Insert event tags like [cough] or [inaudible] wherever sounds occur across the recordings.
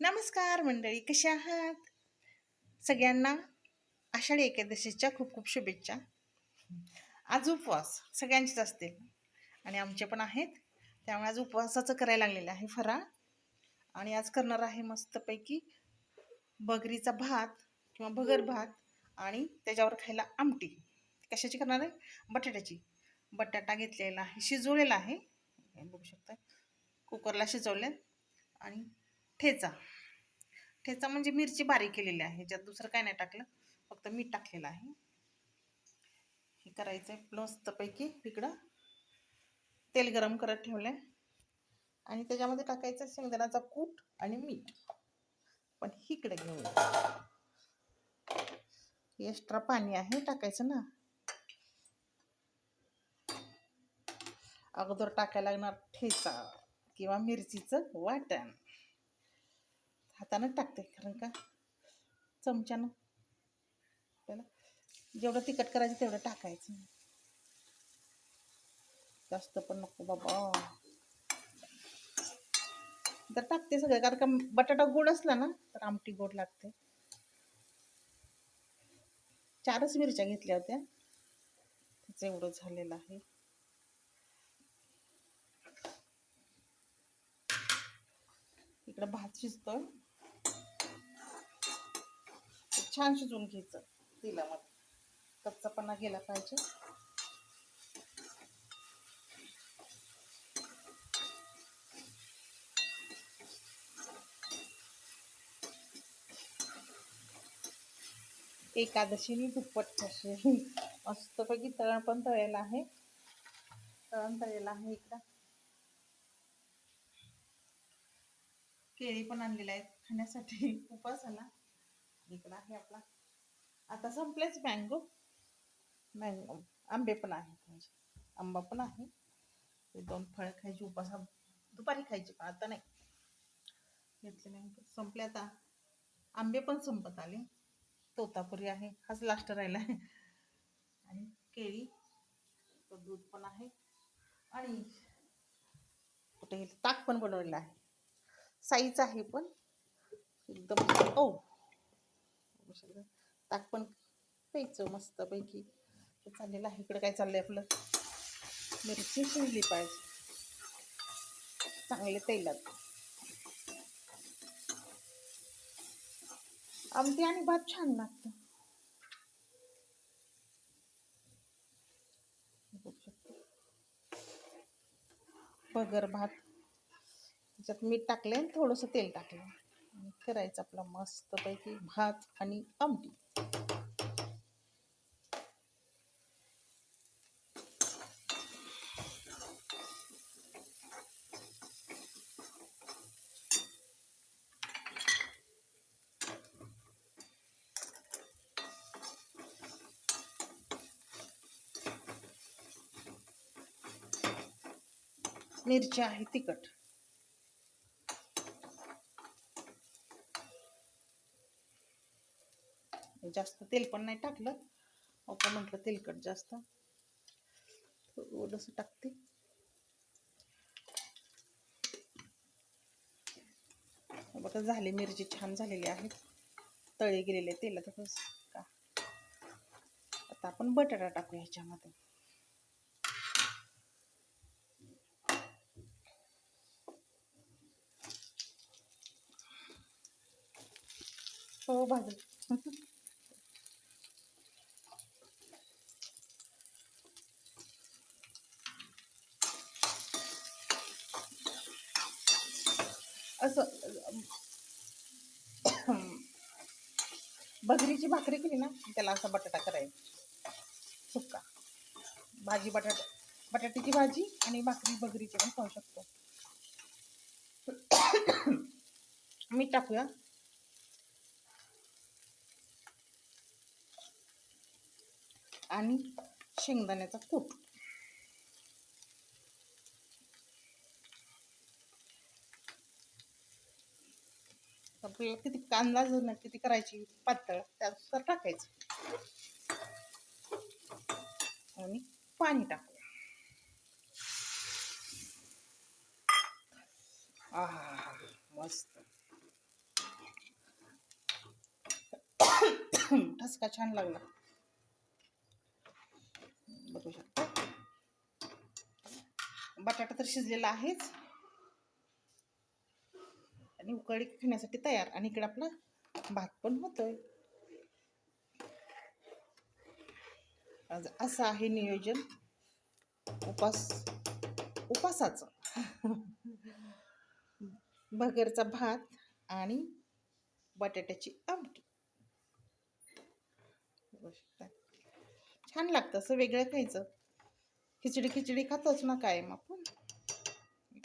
नमस्कार मंडळी कशा आहात? सगळ्यांना आषाढी एकादशीच्या खूप खूप शुभेच्छा. आज उपवास सगळ्यांचेच असतील आणि आमचे पण आहेत. त्यामुळे आज उपवासाचं करायला लागलेलं आहे फराळ. आणि आज करणार आहे मस्तपैकी बगरीचा भात किंवा भगर भात आणि त्याच्यावर खायला आमटी. कशाची करणार आहे? बटाट्याची. बटाटा घेतलेला आहे शिजवलेला आहे. बघू शकता कुकरला शिजवले आणि ठेचा. ठेचा म्हणजे मिरची बारीक केलेली आहे ज्यात दुसरं काय नाही टाकलं फक्त मीठ टाकलेलं आहे. हे करायचं आहे मस्तपैकी इकडं. तेल गरम करत ठेवलं आहे आणि त्याच्यामध्ये टाकायचं शेंगदाण्याचा कूट आणि मीठ. पण इकडे घेऊन एक्स्ट्रा पाणी आहे टाकायचं ना. अगोदर टाकायला लागणार ठेचा किंवा मिरचीचं वाटण. हातानं टाकते कारण का? चमच्यानं. आपल्याला जेवढं तिखट करायचं तेवढं टाकायचं. जास्त पण नको बाबा. तर टाकते सगळं कारण का बटाटा गोड असला ना तर आमटी गोड लागते. चारच मिरच्या घेतल्या होत्या. त्याचं एवढं झालेलं आहे. इकडं भात शिजतोय. छान शिजवून घ्यायचं तेलामध्ये. कच्चापणा गेला पाहिजे. एकादशीने दुप्पट कशी मस्तपैकी तळण पण तळेला आहे. तळण तळेला आहे इकडं. केळी पण आणलेले आहेत खाण्यासाठी. [laughs] उपासाला इकडं आहे आपला. आता संपलेच मँगो मँगो आंबे पण आहेत म्हणजे आंबा पण आहे. ते दोन फळं खायची उपासा दुपारी खायची पण आता नाही. घेतले मँगो संपले आता. आंबे पण संपत आले. तोतापुरी आहे. हाच लास्ट राहिला. आहे आणि केळी. दूध पण आहे. आणि कुठे ताक पण बनवलेलं आहे. साईज आहे पण. एकदम ओ! ताक पण प्यायचं मस्तपैकी. हे चाललेलं आहे. इकडं काय चाललंय आपलं? मिरची शिजली पाहिजे. चांगले तेलात. आमटी आणि भात छान लागतं. बगर भात. त्याच्यात मीठ टाकले आणि थोडंसं तेल टाकलं करायचं आपलं मस्तपैकी भात आणि आमटी. मिरची आहे तिखट. म्हणजे जास्त तेल पण नाही टाकलं. आपण म्हटलं तेलकट जास्त. थोडंसं टाकते. बघा झाली मिरची छान झालेली आहे. तळे गेलेले तेलात का. आता आपण बटाटा टाकू ह्याच्यामध्ये. हो भाजत [laughs] असं बगरीची भाकरी केली ना त्याला असा बटाटा करायचा. सुक्का. भाजी बटाटा बटाट्याची भाजी आणि भाकरी बगरीची पण खाऊ शकतो. मीठ टाकूया. आणि शेंगदाण्याचा कूट. आपल्याला किती कांदा जुनं किती करायची पातळ त्यानुसार टाकायचं. आणि पाणी टाकू आहा मस्त. ठसका छान लागला. बघू बटाटा तर शिजलेला आहेच. आणि उकळी खाण्यासाठी तयार. आणि इकडे आपला भात पण होतोय. आज असं आहे नियोजन. उपास उपासाचं. भगरचा भात आणि बटाट्याची आमटी. छान लागतं असं वेगळं खायचं. खिचडी खिचडी खातोच ना कायम आपण.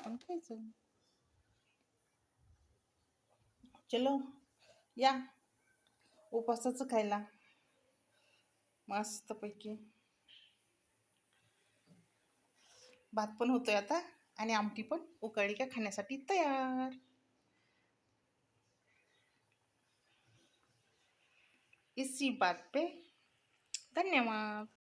पण खायचं. चलो या. उपासाचं खायला. मस्तपैकी. भात पण होतोय आता आणि आमटी पण उकळी का खाण्यासाठी तयार. इसी बात पे. धन्यवाद.